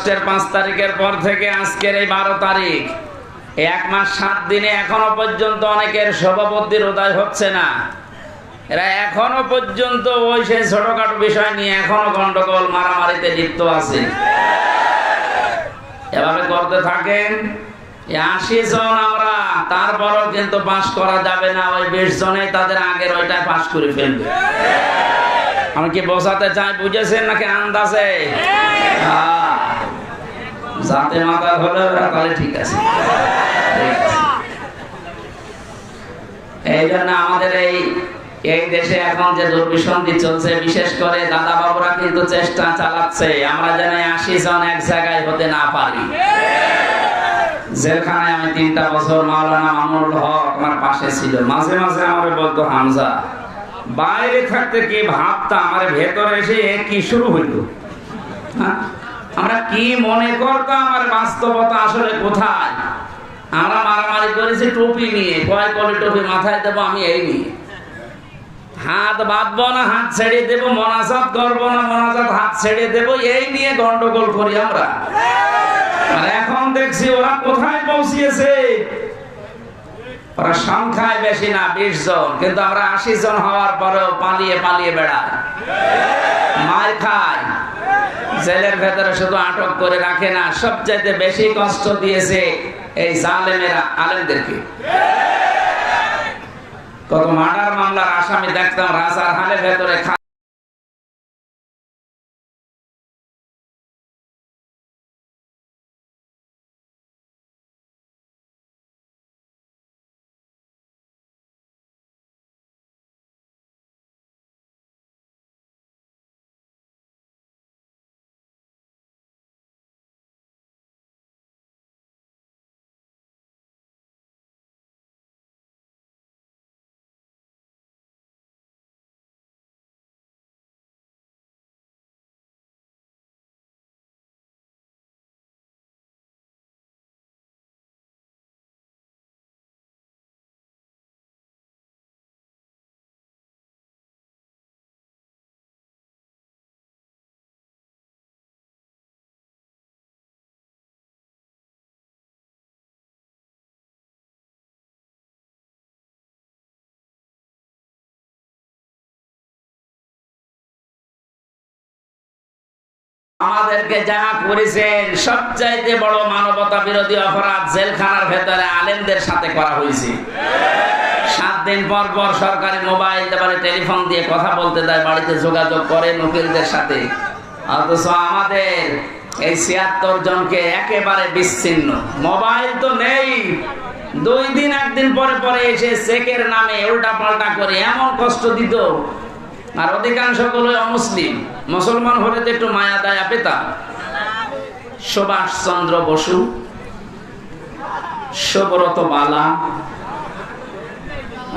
আগস্টের পাঁচ তারিখের পর থেকে আজকের এই বারো তারিখ। এক মাস সাত দিনে এখনও পর্যন্ত অনেকের সভাপতির উদয় হচ্ছে না। এরা এখনও পর্যন্ত ওই সেই ছোটখাটো বিষয় নিয়ে এখনও গন্ডগোল, মারামারিতে লিপ্ত আছে। এভাবে করতে থাকেন আশি জন আমরা, তারপরও কিন্তু পাশ করা যাবে না। ওই বিশ জনে তাদের আগের ওইটাই পাশ করে ফেলবে। আমি কি বোঝাতে চাই, বুঝেছেন নাকি আন্দাজে? হ্যাঁ। যাতে হলে তাহলে ঠিক আছে। এই জন্য আমাদের এই এই দেশে এখন যে দুর্বিসন্ধি চলছে, বিশেষ করে দাদা বাবুরা কিন্তু চেষ্টা চালাচ্ছে, আমরা যেন আশি জন এক জায়গায় হতে না পারি। আমি তিনটা বছর মাওলানা মামুল হক আমার পাশে ছিল। মাঝে মাঝে আমার বলতো, হামজা, বাইরে থাকতে কি ভাবতাম আমার ভেতরে এসে কি শুরু হইল? হ্যাঁ? আমরা কি মনে করতাম আর বাস্তবতা আসলে কোথায়? আমরা মারামারি করেছি টুপি নিয়ে, কয় কলে টুপি মাথায় দেবো আমি এই নিয়ে। হাত বাঁধবো না, হাত ছেড়ে দেবো, মনাজাত করব না, মনাজাত হাত ছেড়ে দেবো, এই নিয়ে গন্ডগোল করি আমরা। আর এখন দেখছি ওরা কোথায় পৌঁছিয়েছে। ওরা সংখ্যায় বেশি না, বিশ জন, কিন্তু আমরা আশি জন হওয়ার পরেও পালিয়ে পালিয়ে বেড়াই মার খায়। জেলের ভেতরে শুধু আটক করে রাখে না, সবচাইতে বেশি কষ্ট দিয়েছে এই জালেমেরা, আলেমদেরকে। কত মার্ডার মামলার আসামি দেখতাম, রাজার হালে ভেতরে আমাদেরকে যা করেছেন, সবচাইতে বড় মানবতা বিরোধী অপরাধ জেলখানার ভেতরে আলেমদের সাথে করা হয়েছে। সাত দিন পর পর সরকারি মোবাইল দেবারে টেলিফোন দিয়ে কথা বলতে দেয়, বাড়িতে যোগাযোগ করে নকিলদের সাথে। অথচ আমাদের এই ছিয়াত্তর জনকে একেবারে বিচ্ছিন্ন। মোবাইল তো নেই। দুই দিন, একদিন পরে পরে এসে চেকের নামে উল্টা পাল্টা করে এমন কষ্ট দিত। আর অধিকাংশগুলো অমুসলিম। মুসলমান হলে তো একটু মায়া দায়া পেতাম। সুভাষ চন্দ্র বসু, সুব্রত বালা,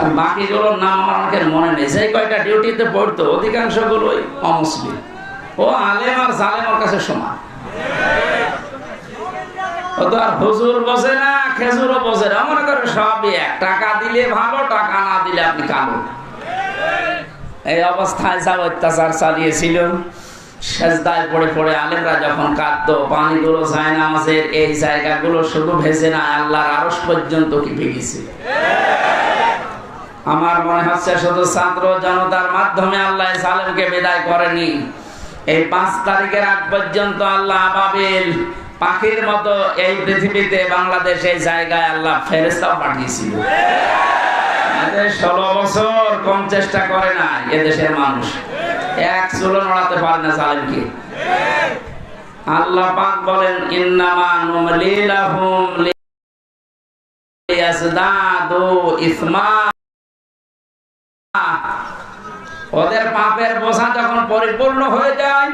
আর বাকিগুলোর নাম আমার অনেকের মনে নেই? সেই কয়টা ডিউটিতে পড়তো, অধিকাংশ গুলোই অমুসলিম। ও আলেম আর জালেমের কাছে সমান। ও তো আর হুজুর বসে না, খেজুরও বসে না। মনে করে সবই এক। টাকা দিলে ভালো, টাকা না দিলে আপনি কালো। এই অবস্থায় যা অত্যাচার চালিয়েছিল, সেজদায় পড়ে পড়ে আলেমরা যখন কাঁদতো, পানিগুলো আমাদের, এই জায়গাগুলো শুধু ভেসে না, আল্লাহর আরস পর্যন্ত কি ভেগেছে আমার মনে হচ্ছে শুধু ছাত্র জনতার মাধ্যমে আল্লাহ সালেমকে বিদায় করেনি। এই পাঁচ তারিখের আগ পর্যন্ত আল্লাহ আবাবিল পাখির মতো এই পৃথিবীতে, বাংলাদেশ এই জায়গায় আল্লাহ ফেরেস্তাও পাঠিয়েছিল। ষোলো বছর কম চেষ্টা করে না এদেশের মানুষ। এক চুলো নড়াতে পারে না আল্লাহ পাক বলেন ওদের পাপের বোঝা যখন পরিপূর্ণ হয়ে যায়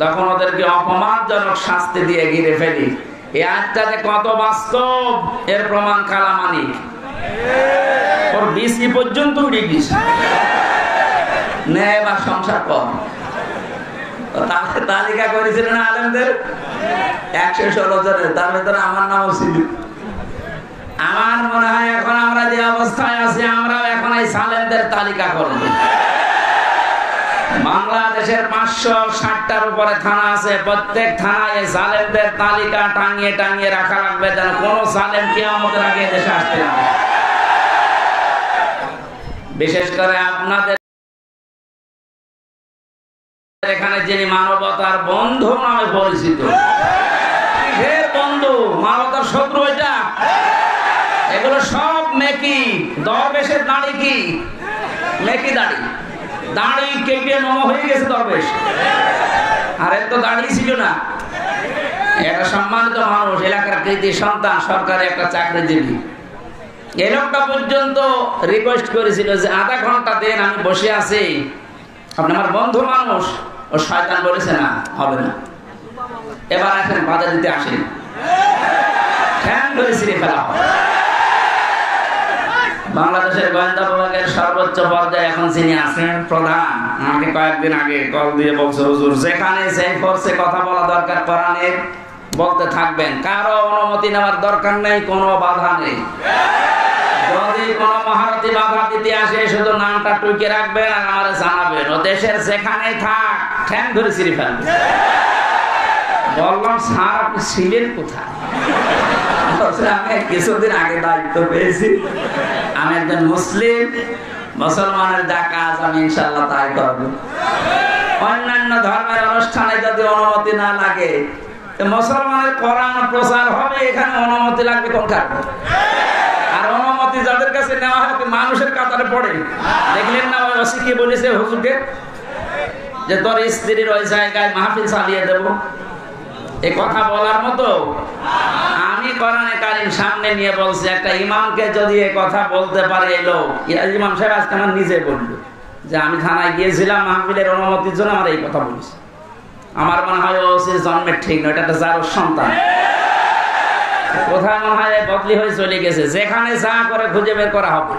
তখন ওদেরকে অপমানজনক শাস্তি দিয়ে ঘিরে ফেলি। এই আজটা যে কত বাস্তব? এর প্রমাণ কালামানি। ওর বিসি পর্যন্ত সংসার কর। তালিকা করেছিলেন আলেমদের? একশো ষোলো জনের, তার ভেতরে আমার নামও ছিল। আমার মনে হয় এখন আমরা যে অবস্থায় আছি, আমরাও এখন এই সালেমদের তালিকা করব। বাংলাদেশের পাঁচশো ষাটটার উপরে থানা আছে। প্রত্যেক থানায় জালেমদের তালিকা টাঙিয়ে টাঙিয়ে রাখা লাগবে যেন কোন জালেম কে আমাদের আগে দেশে আসতে না বিশেষ করে আপনাদের এখানে যিনি মানবতার বন্ধু নামে পরিচিত। বন্ধু? মানবতার শত্রু এটা। এগুলো সব মেকি। দরবেশের দাড়ি কি? মেকি দাড়ি। দাড়ি কেটে নম হয়ে গেছে দরবেশ আর এর তো দাড়ি ছিল না। একটা সম্মানিত মানুষ, এলাকার কৃতি সন্তান, সরকারি একটা চাকরিজীবী। এই লোকটা পর্যন্ত রিকোয়েস্ট করেছিল যে আধা ঘণ্টা দেন, আমি বসে আছি। আপনি আমার বন্ধু মানুষ, ও শয়তান বলেছে না, হবে না। এবার এখন বাধা দিতে আসেন। ঠ্যাং করে ছিঁড়ে ফেলা হয়। বাংলাদেশের গোয়েন্দা বিভাগের সর্বোচ্চ পর্যায়ে এখন যিনি আছেন প্রধান, আমাকে কয়েকদিন আগে কল দিয়ে বলছে, হুজুর, যেখানে সেই ফোর্সে কথা বলা দরকার কোরআনের বলতে থাকবেন। কারও অনুমতি নেওয়ার দরকার নেই, কোনো বাধা নেই। যদি কোন মহারথী বাধা দিতে আসে, শুধু নামটা টুকে রাখবেন আর আমার জানাবেন। ও দেশের যেখানেই থাক, ঠ্যাং ধরে ছিঁড়ে ফেলবে। বললাম, স্যার, আপনি ছিলেন কোথায়? আমি কিছুদিন আগে দায়িত্ব পেয়েছি। আমি একজন মুসলিম, মুসলমানের যা কাজ আমি ইনশাল্লাহ তাই করব। অন্যান্য ধর্মের অনুষ্ঠানে যদি অনুমতি না লাগে মুসলমানের কোরআন প্রচার হবে, এখানে অনুমতি লাগবে কোন কারণে? আর অনুমতি যাদের কাছে নেওয়া হয়, মানুষের কাতারে পড়ে। দেখলেন না কি বলেছে হুজুরকে? যে তোর স্ত্রীর ওই জায়গায় মাহফিল চালিয়ে দেব। এই কথা বলার মতো? আমি কোরআনে কারিম সামনে নিয়ে বলছি, একটা ইমামকে যদি এই কথা বলতে পারে এই লোক ইমাম সাহেব আজকে আমার নিজে যে আমি থানায় গিয়েছিলাম, মাহফিলের অনুমতির জন্য আমার এই কথা বলেছে। আমার মনে হয় জন্মের ঠিক নয়, এটা একটা সন্তান। কোথায় মনে হয় বদলি হয়ে চলে গেছে? যেখানে যা করে খুঁজে বের করা হবে।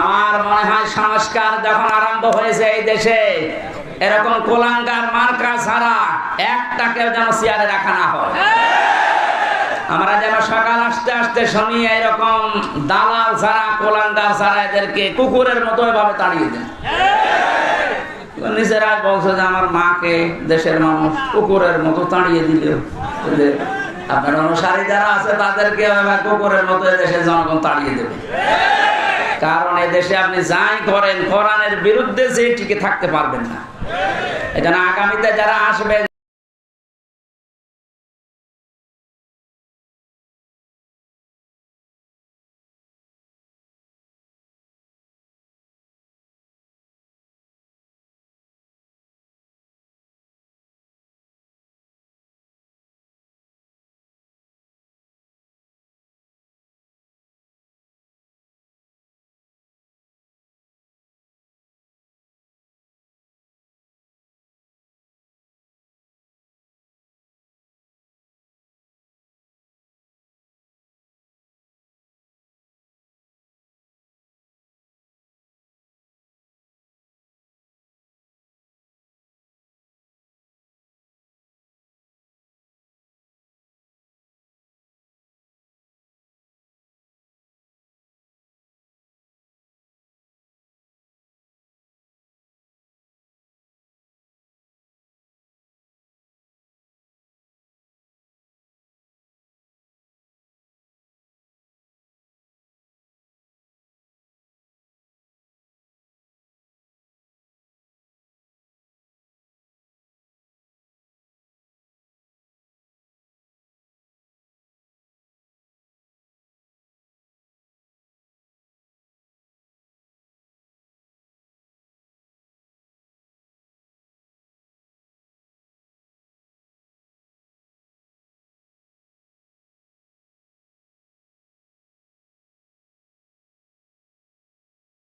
আমার মনে হয় সংস্কার যখন আরম্ভ হয়েছে এই দেশে এরকম কোলাঙ্গার মার্কা ছাড়া একটাকেও যেন চেয়ারে রাখা না হয়। আমরা যেন সকাল আসতে আসতে শুনি এরকম দালাল ছাড়া, কোলাঙ্গার ছাড়া এদেরকে কুকুরের মতো এভাবে তাড়িয়ে দেন নিজেরা বলছে যে আমার মাকে দেশের মানুষ কুকুরের মতো তাড়িয়ে দিল। আপনার অনুসারী যারা আছে তাদেরকে কুকুরের মতো দেশের জনগণ তাড়িয়ে দেবে। কারণ দেশে আপনি যাই করেন, কোরআনের বিরুদ্ধে যে টিকে থাকতে পারবেন না। এখানে আগামীতে যারা আসবে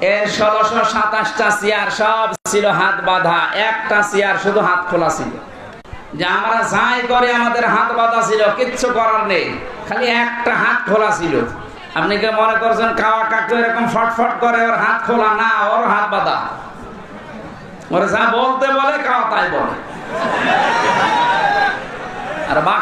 এর সাতাশটা চেয়ার সব ছিল হাত বাঁধা। একটা চেয়ার শুধু হাত খোলা ছিল। যে আমরা যাই করে আমাদের হাত বাঁধা ছিল, কিচ্ছু করার নেই। খালি একটা হাত খোলা ছিল। আপনি কি মনে করছেন কাওয়া কাকু এরকম ফটফট করে ওর হাত খোলা? না, ওর হাত বাঁধা। ওরা যা বলতে বলে, কাওয়া তাই বলে। আর বাকি